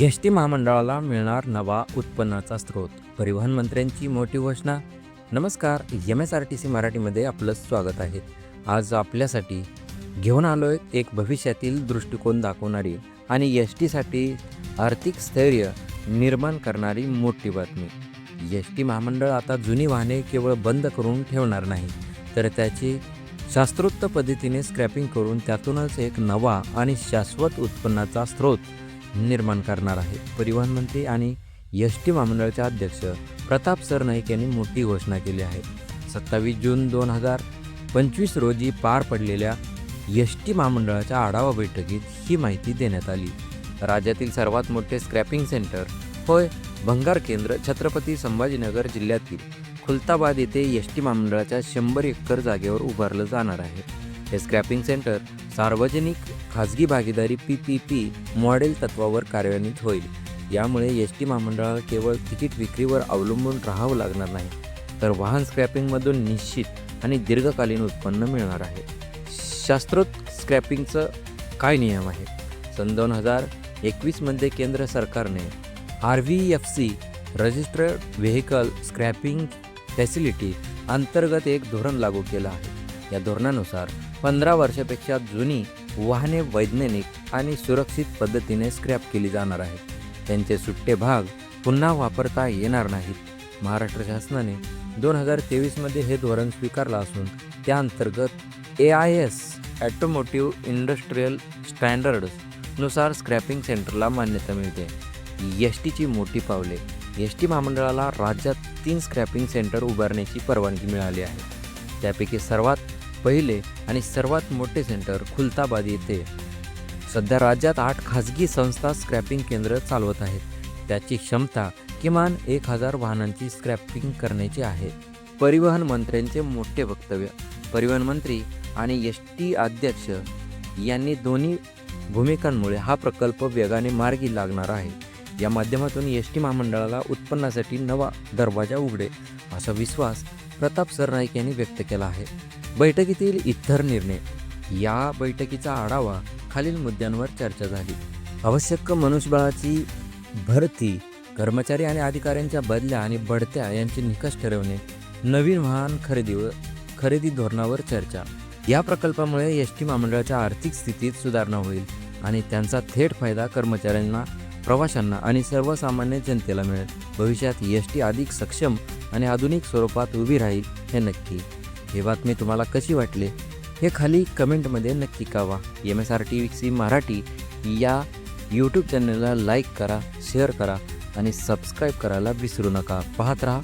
S T महामंडळाला मिळणार नवा उत्पन्नाचा स्रोत. परिवहन मंत्र्यांची मोठी घोषणा. नमस्कार M S R T C मराठीमध्ये आपलं स्वागत आहे. आज आपल्यासाठी घेऊन आलो आहे एक भविष्यातील दृष्टिकोन दाखवणारी आणि एस टीसाठी आर्थिक स्थैर्य निर्माण करणारी मोठी बातमी. एस टी महामंडळ आता जुनी वाहने केवळ बंद करून ठेवणार नाही तर त्याची शास्त्रोक्त पद्धतीने स्क्रॅपिंग करून त्यातूनच एक नवा आणि शाश्वत उत्पन्नाचा स्रोत निर्माण करणार आहे. परिवहन मंत्री आणि एस टी महामंडळाचे अध्यक्ष प्रताप सरनाईक यांनी मोठी घोषणा केली आहे. सत्तावीस जून दोन हजार पंचवीस रोजी पार पडलेल्या एस टी महामंडळाच्या आढावा बैठकीत ही माहिती देण्यात आली. राज्यातील सर्वात मोठे स्क्रॅपिंग सेंटर होय भंगार केंद्र छत्रपती संभाजीनगर जिल्ह्यातील खुलताबाद येथे एस टी महामंडळाच्या शंभर एकर जागेवर उभारलं जाणार आहे. हे स्क्रॅपिंग सेंटर सार्वजनिक खाजगी भागीदारी पी पी पी मॉडेल तत्वावर कार्यान्वित होईल. यामुळे एस टी महामंडळाला केवळ तिकीट विक्रीवर अवलंबून राहावं लागणार नाही तर वाहन स्क्रॅपिंगमधून निश्चित आणि दीर्घकालीन उत्पन्न मिळणार आहे. शास्त्रोक्त स्क्रॅपिंगचं काय नियम आहे? सन दोन हजार एकवीसमध्ये केंद्र सरकारने R V F C registered vehicle scrapping facility अंतर्गत एक धोरण लागू केलं आहे. या धोरणानुसार पंधरा वर्षापेक्षा जुनी वाहने वैज्ञानिक आणि सुरक्षित पद्धतीने स्क्रॅप केली जाणार आहेत. त्यांचे सुट्टे भाग पुन्हा वापरता येणार नाहीत. महाराष्ट्र शासनाने दोन हजार तेवीसमध्ये हे धोरण स्वीकारलं असून त्या अंतर्गत A I S automotive industrial स्टँडर्डनुसार scrapping सेंटरला मान्यता मिळते. एस टीची मोठी पावले. एस टी महामंडळाला राज्यात तीन स्क्रॅपिंग सेंटर उभारण्याची परवानगी मिळाली आहे. त्यापैकी सर्वात पहिले आणि सर्वात मोठे सेंटर खुलताबाद येथे. सध्या राज्यात आठ खाजगी संस्था स्क्रॅपिंग केंद्र चालवत आहेत. त्याची क्षमता किमान एक हजार वाहनांची स्क्रॅपिंग करण्याची आहे. परिवहन मंत्र्यांचे मोठे वक्तव्य. परिवहन मंत्री आणि एस टी अध्यक्ष यांनी दोन्ही भूमिकांमुळे हा प्रकल्प वेगाने मार्गी लागणार आहे. या माध्यमातून एस टी महामंडळाला उत्पन्नासाठी नवा दरवाजा उघडे असा विश्वास प्रताप सरनाईक यांनी व्यक्त केला आहे. बैठकीतील इतर निर्णय. या बैठकीचा आढावा खालील मुद्द्यांवर चर्चा झाली. आवश्यक मनुष्यबळाची भरती कर्मचारी आणि अधिकाऱ्यांच्या बदल्या आणि बढत्या यांचे निकष ठरवणे नवीन वाहन खरेदी व खरेदी धोरणावर चर्चा. या प्रकल्पामुळे एस टी महामंडळाच्या आर्थिक स्थितीत सुधारणा होईल आणि त्यांचा थेट फायदा कर्मचाऱ्यांना प्रवाशांना आणि सर्वसामान्य जनतेला मिळेल. भविष्यात एस टी अधिक सक्षम आणि आधुनिक स्वरूपात उभी राहील हे नक्की. ही बातमी तुम्हाला कशी वाटली हे खाली कमेंटमध्ये नक्की कळवा. M S R T C Marathi या यूट्यूब चॅनलला लाईक करा शेअर करा आणि सबस्क्राईब करायला विसरू नका. पाहत राहा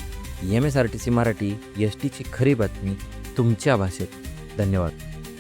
M S R T C Marathi S टीची खरी बातमी तुमच्या भाषेत. धन्यवाद.